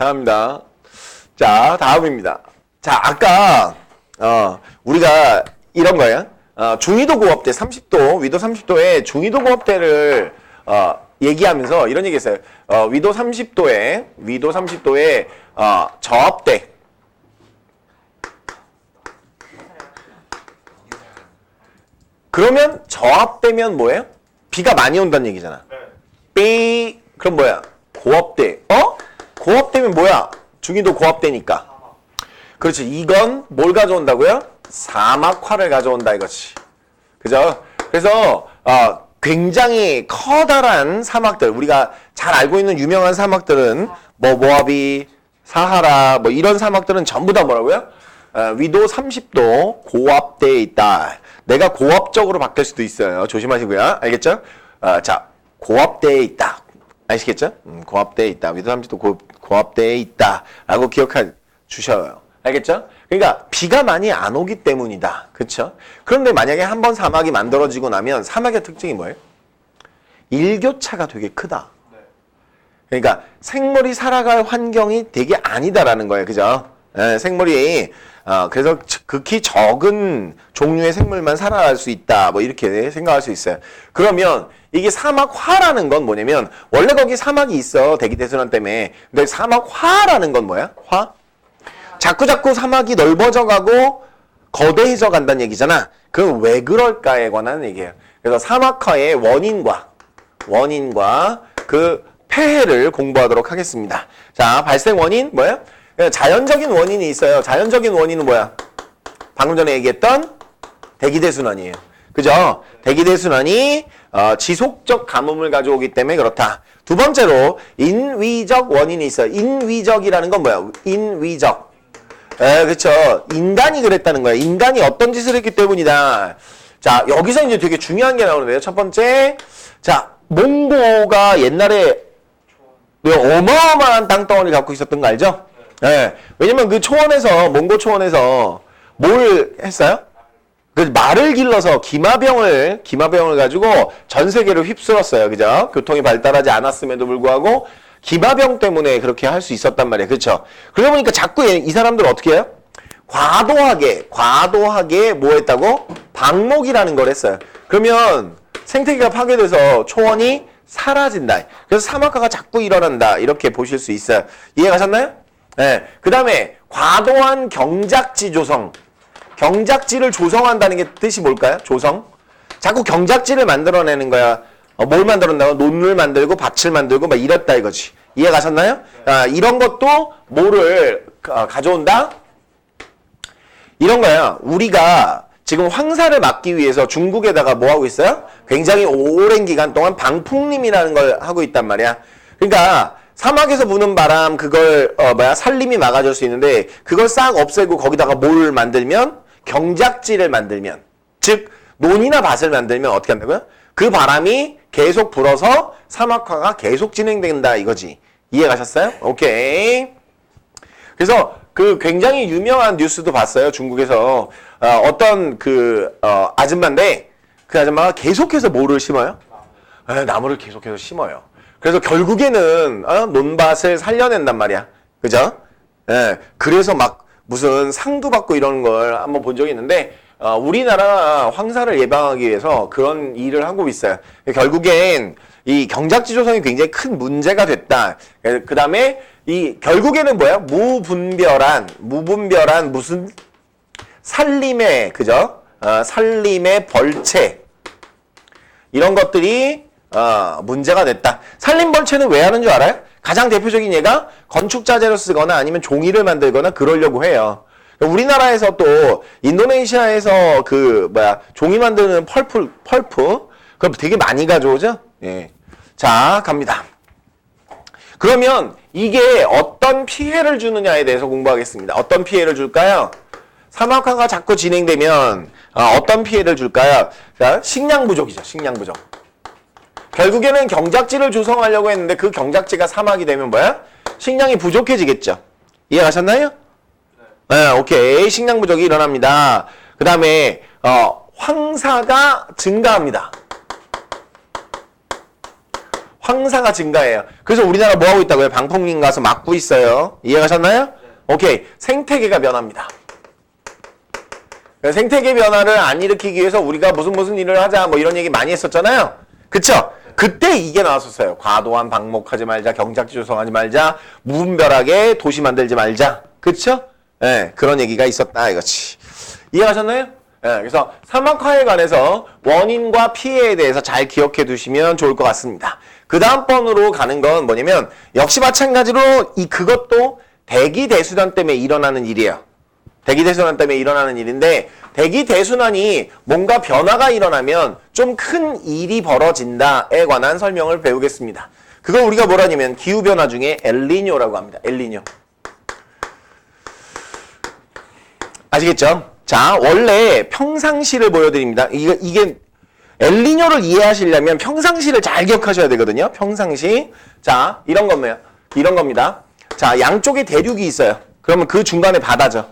잘합니다. 자, 다음입니다. 자, 아까 어, 우리가 이런 거예요. 어, 중위도 고압대 30도, 위도 30도에 중위도 고압대를 어, 얘기하면서 이런 얘기했어요. 어, 위도 30도에 위도 30도에 어, 저압대 그러면 저압되면 뭐예요? 비가 많이 온다는 얘기잖아. 삐 그럼 뭐야? 고압대. 어? 고압되면 뭐야? 중위도 고압되니까. 그렇지. 이건 뭘 가져온다고요? 사막화를 가져온다 이거지. 그죠? 그래서 어, 굉장히 커다란 사막들 우리가 잘 알고 있는 유명한 사막들은 뭐 모하비, 사하라 뭐 이런 사막들은 전부 다 뭐라고요? 어, 위도 30도 고압대에 있다. 내가 고압적으로 바뀔 수도 있어요. 조심하시고요. 알겠죠? 어, 자, 고압대에 있다. 아시겠죠? 음, 고압대에 있다. 위도 30도 고, 고압대에 있다. 라고 기억해 주셔요. 알겠죠? 그러니까 비가 많이 안 오기 때문이다. 그렇죠? 그런데 만약에 한 번 사막이 만들어지고 나면 사막의 특징이 뭐예요? 일교차가 되게 크다. 그러니까 생물이 살아갈 환경이 되게 아니다라는 거예요. 그죠? 예, 생물이 어, 그래서 극히 적은 종류의 생물만 살아갈 수 있다. 뭐 이렇게 생각할 수 있어요. 그러면 이게 사막화라는 건 뭐냐면 원래 거기 사막이 있어 대기 대순환 때문에. 근데 사막화라는 건 뭐야? 화? 자꾸 자꾸 사막이 넓어져 가고 거대해져 간다는 얘기잖아. 그건 왜 그럴까에 관한 얘기예요. 그래서 사막화의 원인과 원인과 그 폐해를 공부하도록 하겠습니다. 자, 발생 원인 뭐예요? 자연적인 원인이 있어요. 자연적인 원인은 뭐야? 방금 전에 얘기했던 대기대순환이에요. 그죠? 대기대순환이 어, 지속적 가뭄을 가져오기 때문에 그렇다. 두 번째로 인위적 원인이 있어요. 인위적이라는 건 뭐야? 인위적. 에, 그렇죠. 인간이 그랬다는 거야. 인간이 어떤 짓을 했기 때문이다. 자, 여기서 이제 되게 중요한 게 나오는데요. 첫 번째, 자, 몽고가 옛날에 그 어마어마한 땅덩어리 갖고 있었던 거 알죠? 예. 왜냐면 그 초원에서, 몽고 초원에서 뭘 했어요? 그 말을 길러서 기마병을, 기마병을 가지고 전 세계를 휩쓸었어요. 그죠? 교통이 발달하지 않았음에도 불구하고 기마병 때문에 그렇게 할 수 있었단 말이에요. 그렇죠? 그러다 보니까 자꾸 얘- 이 사람들 은 어떻게 해요? 과도하게, 과도하게 뭐 했다고? 방목이라는 걸 했어요. 그러면 생태계가 파괴돼서 초원이 사라진다. 그래서 사막화가 자꾸 일어난다. 이렇게 보실 수 있어요. 이해 가셨나요? 네. 그 다음에 과도한 경작지 조성. 경작지를 조성한다는 게 뜻이 뭘까요? 조성? 자꾸 경작지를 만들어내는 거야. 어, 뭘 만들었나요? 논을 만들고 밭을 만들고 막 이랬다 이거지. 이해 가셨나요? 아, 이런 것도 뭐를 어, 가져온다? 이런 거야. 우리가 지금 황사를 막기 위해서 중국에다가 뭐 하고 있어요? 굉장히 오랜 기간 동안 방풍림이라는 걸 하고 있단 말이야. 그러니까 사막에서 부는 바람 그걸 어 뭐야 산림이 막아줄 수 있는데 그걸 싹 없애고 거기다가 뭘 만들면 경작지를 만들면 즉 논이나 밭을 만들면 어떻게 한다고요? 그 바람이 계속 불어서 사막화가 계속 진행된다 이거지. 이해 가셨어요? 오케이. 그래서 그 굉장히 유명한 뉴스도 봤어요. 중국에서 어, 떤그 어, 아줌마인데 그 아줌마가 계속해서 뭐를 심어요? 에, 나무를 계속해서 심어요. 그래서 결국에는 어, 논밭을 살려낸단 말이야. 그죠? 예. 그래서 막 무슨 상도 받고 이러는 걸 한번 본 적이 있는데 어, 우리나라 황사를 예방하기 위해서 그런 일을 하고 있어요. 결국엔 이 경작지 조성이 굉장히 큰 문제가 됐다. 그 다음에 이 결국에는 뭐야? 무분별한 무분별한 무슨 살림의 그죠? 어, 살림의 벌채 이런 것들이 어, 문제가 됐다. 살림 벌채는 왜 하는 줄 알아요? 가장 대표적인 예가 건축 자재로 쓰거나 아니면 종이를 만들거나 그러려고 해요. 우리나라에서 또 인도네시아에서 그 뭐야 종이 만드는 펄프 펄프 그럼 되게 많이 가져오죠. 예. 자 갑니다. 그러면 이게 어떤 피해를 주느냐에 대해서 공부하겠습니다. 어떤 피해를 줄까요? 사막화가 자꾸 진행되면 어, 떤 피해를 줄까요? 자, 식량 부족이죠. 식량 부족. 결국에는 경작지를 조성하려고 했는데 그 경작지가 사막이 되면 뭐야? 식량이 부족해지겠죠. 이해가셨나요? 네, 오케이. 식량 부족이 일어납니다. 그 다음에 어, 황사가 증가합니다. 황사가 증가해요. 그래서 우리나라 뭐 하고 있다고요? 방풍민 가서 막고 있어요. 이해가셨나요? 오케이. 생태계가 변합니다. 생태계 변화를 안 일으키기 위해서 우리가 무슨 무슨 일을 하자 뭐 이런 얘기 많이 했었잖아요. 그쵸? 그때 이게 나왔었어요. 과도한 방목하지 말자, 경작지 조성하지 말자, 무분별하게 도시 만들지 말자. 그쵸? 예, 그런 얘기가 있었다 이거지. 이해하셨나요? 예, 그래서 사막화에 관해서 원인과 피해에 대해서 잘 기억해 두시면 좋을 것 같습니다. 그 다음 번으로 가는 건 뭐냐면 역시 마찬가지로 이 그것도 대기 대수단 때문에 일어나는 일이에요. 대기 대순환 때문에 일어나는 일인데 대기 대순환이 뭔가 변화가 일어나면 좀 큰 일이 벌어진다에 관한 설명을 배우겠습니다. 그걸 우리가 뭐라냐면 기후 변화 중에 엘리뇨라고 합니다. 엘리뇨. 아시겠죠? 자, 원래 평상시를 보여드립니다. 이게, 이게 엘리뇨를 이해하시려면 평상시를 잘 기억하셔야 되거든요. 평상시. 자, 이런 겁니다. 이런 겁니다. 자, 양쪽에 대륙이 있어요. 그러면 그 중간에 바다죠.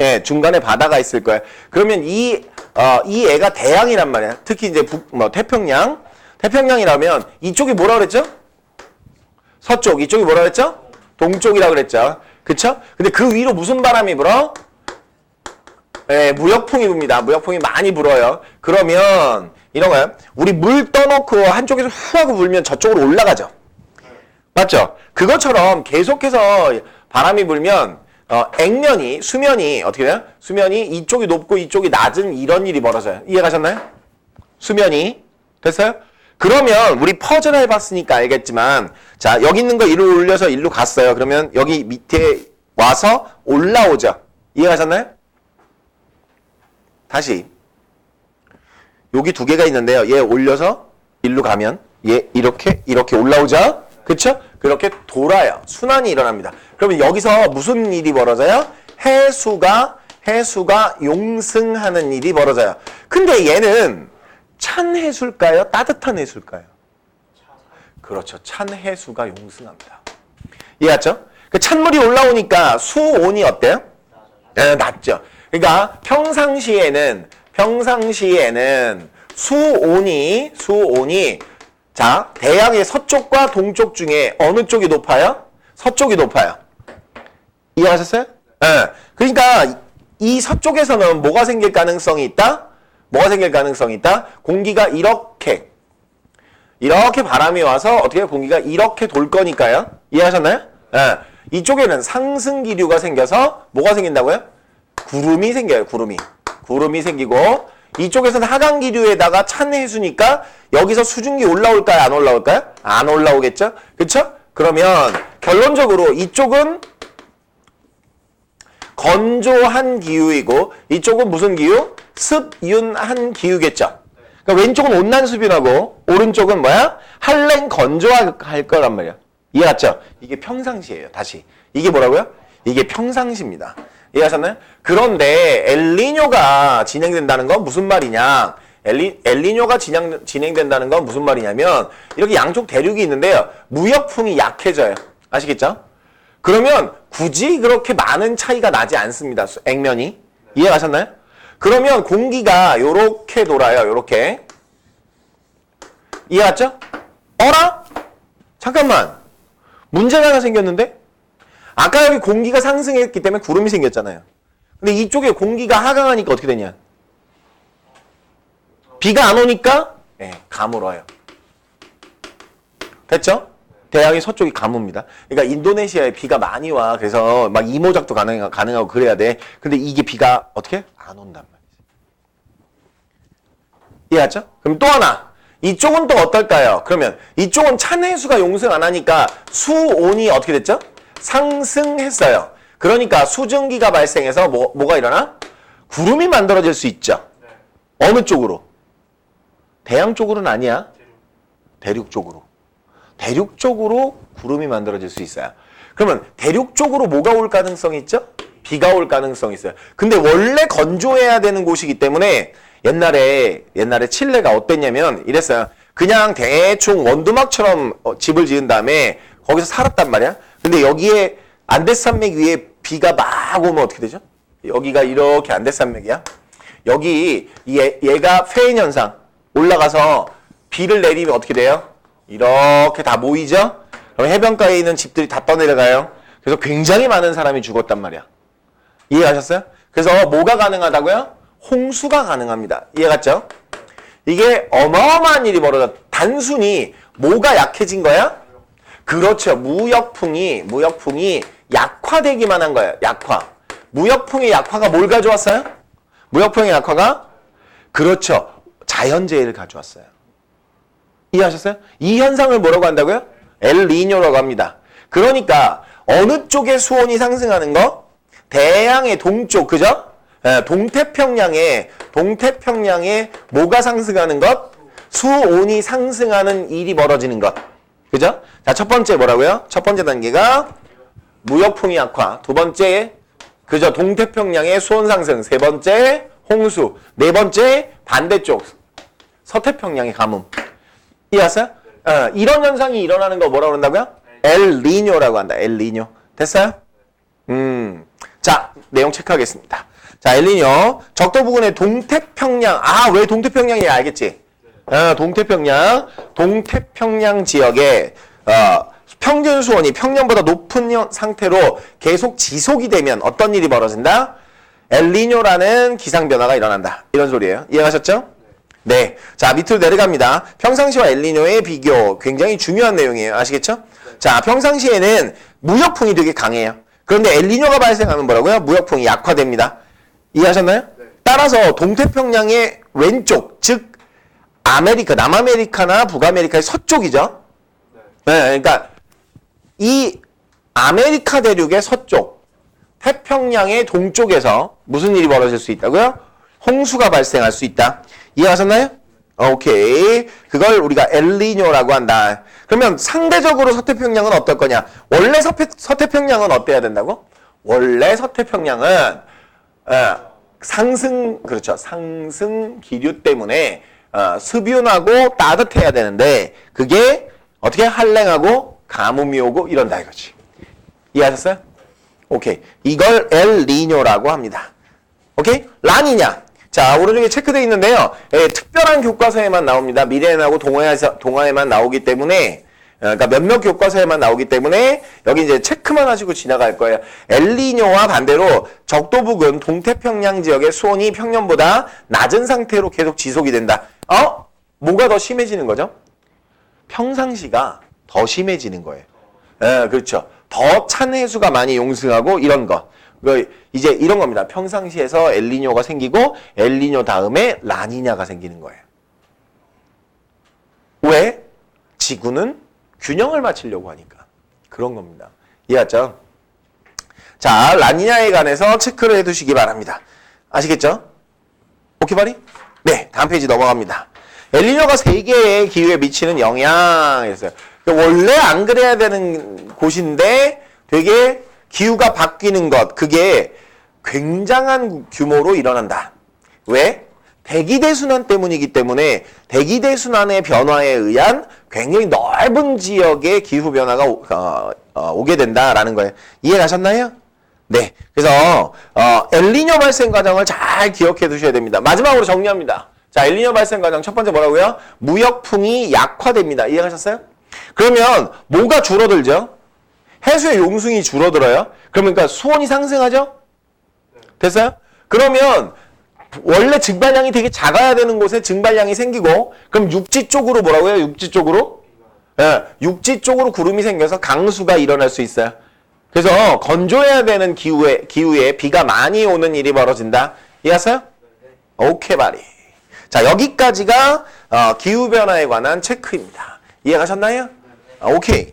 예, 중간에 바다가 있을 거예요. 그러면 이, 어, 이 애가 대양이란 말이야. 특히 이제 북, 뭐, 태평양. 태평양이라면 이쪽이 뭐라 그랬죠? 서쪽. 이쪽이 뭐라 그랬죠? 동쪽이라 그랬죠. 그쵸? 근데 그 위로 무슨 바람이 불어? 예, 무역풍이 붑니다. 무역풍이 많이 불어요. 그러면 이런 거예요. 우리 물 떠놓고 한쪽에서 후 하고 불면 저쪽으로 올라가죠. 맞죠? 그것처럼 계속해서 바람이 불면 어, 액면이 수면이 어떻게 돼요? 수면이 이쪽이 높고 이쪽이 낮은 이런 일이 벌어져요. 이해가셨나요? 수면이 됐어요? 그러면 우리 퍼즐 해봤으니까 알겠지만 자 여기 있는 거 이리로 올려서 일로 갔어요. 그러면 여기 밑에 와서 올라오죠. 이해가셨나요? 다시 여기 두 개가 있는데요. 얘 올려서 일로 가면 얘 이렇게 이렇게 올라오죠. 그렇죠? 그렇게 돌아요. 순환이 일어납니다. 그러면 여기서 무슨 일이 벌어져요? 해수가 해수가 용승하는 일이 벌어져요. 근데 얘는 찬 해수일까요? 따뜻한 해수일까요? 그렇죠. 찬 해수가 용승합니다. 이해했죠? 그 찬물이 올라오니까 수온이 어때요? 네, 낮죠. 그러니까 평상시에는 평상시에는 수온이 수온이 자 대양의 서쪽과 동쪽 중에 어느 쪽이 높아요? 서쪽이 높아요. 이해하셨어요? 네. 그러니까 이 서쪽에서는 뭐가 생길 가능성이 있다? 뭐가 생길 가능성이 있다? 공기가 이렇게 이렇게 바람이 와서 어떻게 공기가 이렇게 돌 거니까요. 이해하셨나요? 네. 이쪽에는 상승 기류가 생겨서 뭐가 생긴다고요? 구름이 생겨요. 구름이. 구름이 생기고 이쪽에서는 하강 기류에다가 찬 해수니까 여기서 수증기 올라올까요? 안 올라올까요? 안 올라오겠죠? 그렇죠? 그러면 결론적으로 이쪽은 건조한 기후이고 이쪽은 무슨 기후? 습윤한 기후겠죠. 그러니까 왼쪽은 온난 수변하고 오른쪽은 뭐야? 한랭 건조할 거란 말이야. 이해갔죠? 이게 평상시예요. 다시. 이게 뭐라고요? 이게 평상시입니다. 이해하셨나요? 그런데 엘리뇨가 진행된다는 건 무슨 말이냐? 엘리, 엘리뇨가 진행, 진행된다는 건 무슨 말이냐면 이렇게 양쪽 대륙이 있는데요. 무역풍이 약해져요. 아시겠죠? 그러면 굳이 그렇게 많은 차이가 나지 않습니다. 수- 액면이. 이해가셨나요? 그러면 공기가 요렇게 돌아요. 요렇게. 이해갔죠? 어라? 잠깐만. 문제가 하나 생겼는데? 아까 여기 공기가 상승했기 때문에 구름이 생겼잖아요. 근데 이쪽에 공기가 하강하니까 어떻게 되냐? 비가 안 오니까 예, 가물어요. 됐죠? 대양의 서쪽이 가뭄입니다. 그러니까 인도네시아에 비가 많이 와. 그래서 막 이모작도 가능, 가능하고 그래야 돼. 근데 이게 비가 어떻게? 안 온단 말이지. 이해하죠? 그럼 또 하나. 이쪽은 또 어떨까요? 그러면 이쪽은 찬해수가 용승 안 하니까 수온이 어떻게 됐죠? 상승했어요. 그러니까 수증기가 발생해서 뭐, 뭐가 일어나? 구름이 만들어질 수 있죠. 어느 쪽으로? 대양 쪽으로는 아니야. 대륙 쪽으로. 대륙 쪽으로 구름이 만들어질 수 있어요. 그러면 대륙 쪽으로 뭐가 올 가능성이 있죠? 비가 올 가능성이 있어요. 근데 원래 건조해야 되는 곳이기 때문에 옛날에 옛날에 칠레가 어땠냐면 이랬어요. 그냥 대충 원두막처럼 어, 집을 지은 다음에 거기서 살았단 말이야. 근데 여기에 안데산맥 위에 비가 막 오면 어떻게 되죠? 여기가 이렇게 안데산맥이야. 여기 얘, 얘가 페인 현상 올라가서 비를 내리면 어떻게 돼요? 이렇게 다 모이죠? 그럼 해변가에 있는 집들이 다 떠내려가요. 그래서 굉장히 많은 사람이 죽었단 말이야. 이해하셨어요? 그래서 뭐가 가능하다고요? 홍수가 가능합니다. 이해갔죠? 이게 어마어마한 일이 벌어져. 단순히 뭐가 약해진 거야? 그렇죠. 무역풍이 무역풍이 약화되기만 한 거예요. 약화. 무역풍의 약화가 뭘 가져왔어요? 무역풍의 약화가 그렇죠. 자연재해를 가져왔어요. 이해하셨어요? 이 현상을 뭐라고 한다고요? 엘니뇨라고 합니다. 그러니까 어느 쪽의 수온이 상승하는 거? 대양의 동쪽, 그죠? 예, 동태평양에 동태평양에 뭐가 상승하는 것? 수온이 상승하는 일이 벌어지는 것. 그죠? 자, 첫 번째 뭐라고요? 첫 번째 단계가 무역풍이 약화. 두 번째 그죠? 동태평양의 수온 상승. 세 번째 홍수. 네 번째 반대쪽 서태평양의 가뭄. 이해하세요? 어, 이런 현상이 일어나는 거 뭐라고 그런다고요? 엘니뇨라고 한다. 엘니뇨. 됐어요? 음. 자, 내용 체크하겠습니다. 자, 엘니뇨. 적도 부근의 동태평양. 아, 왜 동태평양이 알겠지? 어, 동태평양. 동태평양 지역에 어, 평균 수온이 평년보다 높은 현- 상태로 계속 지속이 되면 어떤 일이 벌어진다? 엘니뇨라는 기상 변화가 일어난다. 이런 소리예요. 이해하셨죠? 네. 자, 밑으로 내려갑니다. 평상시와 엘니뇨의 비교. 굉장히 중요한 내용이에요. 아시겠죠? 자, 평상시에는 무역풍이 되게 강해요. 그런데 엘니뇨가 발생하면 뭐라고요? 무역풍이 약화됩니다. 이해하셨나요? 따라서 동태평양의 왼쪽, 즉 아메리카, 남아메리카나 북아메리카의 서쪽이죠. 네, 그러니까 이 아메리카 대륙의 서쪽, 태평양의 동쪽에서 무슨 일이 벌어질 수 있다고요? 홍수가 발생할 수 있다. 이해하셨나요? 오케이. 그걸 우리가 엘리뇨라고 한다. 그러면 상대적으로 서태평양은 어떨 거냐? 원래 서태, 서태평양은 어때야 된다고? 원래 서태평양은 어, 상승 그렇죠. 상승 기류 때문에 어, 습윤하고 따뜻해야 되는데 그게 어떻게 한랭하고 가뭄이 오고 이런다 이거지. 이해하셨어요? 오케이. 이걸 엘니뇨라고 합니다. 오케이? 라니냐. 자, 오른쪽에 체크되어 있는데요. 예, 특별한 교과서에만 나옵니다. 미래에나고 동화에서, 동화에만 나오기 때문에, 어, 그러니까 몇몇 교과서에만 나오기 때문에, 여기 이제 체크만 하시고 지나갈 거예요. 엘니뇨와 반대로 적도 부근 동태평양 지역의 수온이 평년보다 낮은 상태로 계속 지속이 된다. 어? 뭐가 더 심해지는 거죠? 평상시가 더 심해지는 거예요. 예, 그렇죠. 더 찬 해수가 많이 용승하고 이런 거. 그 이제 이런 겁니다. 평상시에서 엘니뇨가 생기고 엘니뇨 다음에 라니냐가 생기는 거예요. 왜? 지구는 균형을 맞추려고 하니까. 그런 겁니다. 이해했죠? 자, 라니냐에 관해서 체크를 해두시기 바랍니다. 아시겠죠? 오케이 바리? 네, 다음 페이지 넘어갑니다. 엘니뇨가 세계의 기후에 미치는 영향이었어요. 원래 안 그래야 되는 곳인데 되게 기후가 바뀌는 것, 그게 굉장한 규모로 일어난다. 왜? 대기대순환 때문이기 때문에 대기대순환의 변화에 의한 굉장히 넓은 지역의 기후 변화가 오, 어, 어, 오게 된다라는 거예요. 이해 가셨나요? 네. 그래서 어, 엘니뇨 발생 과정을 잘 기억해 두셔야 됩니다. 마지막으로 정리합니다. 자, 엘니뇨 발생 과정 첫 번째 뭐라고요? 무역풍이 약화됩니다. 이해하셨어요? 그러면 뭐가 줄어들죠? 해수의 용승이 줄어들어요. 그러니까 수온이 상승하죠? 됐어요? 그러면 원래 증발량이 되게 작아야 되는 곳에 증발량이 생기고 그럼 육지 쪽으로 뭐라고요? 육지 쪽으로? 예, 육지 쪽으로 구름이 생겨서 강수가 일어날 수 있어요. 그래서 건조해야 되는 기후에 기후에 비가 많이 오는 일이 벌어진다. 이해하세요? 오케이 바리. 자 여기까지가 어, 기후 변화에 관한 체크입니다. 이해가셨나요? 아, 오케이.